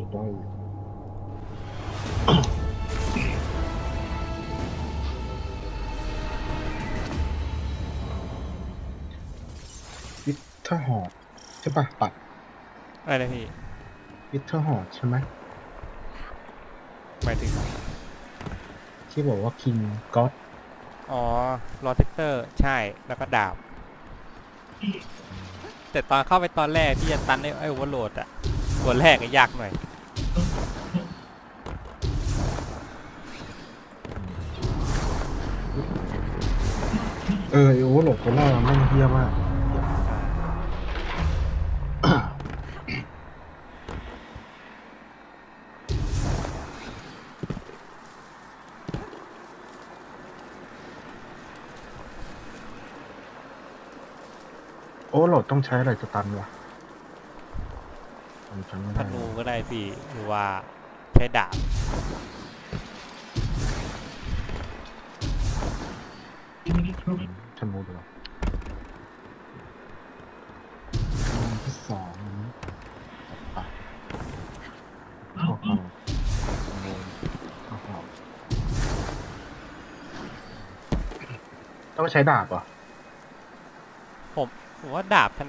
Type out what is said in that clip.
จะได้อยู่วิทเทอร์หอดใช่ปะปัดอะไรนะพี่วิทเทอร์หอดใช่ไหมหมายถึง ที่บอกว่าคิงก็อดอ๋อรอเทคเตอร์ ใช่ แล้วก็ดาบ แต่ตอนเข้าไปตอนแรกที่จะตันไอ้ไอ้โอเวอร์โหลดอะตัวแรกก็ยากหน่อย เออไอโอเวอร์โหลดตัวแรกมันแม่งเฮี้ยมาก โอเวอร์โหลดต้องใช้อะไรจะตันวะ ผมจำไม่ธได้นูก็ได้พี่หรือว่าใช้ดาบธนูดีกว่าอันที่สองอันนี้ไปเข้าเขาโดนเข้าเขาต้องใช้ดาบเหรอ ผมผมว่าดาบถนัด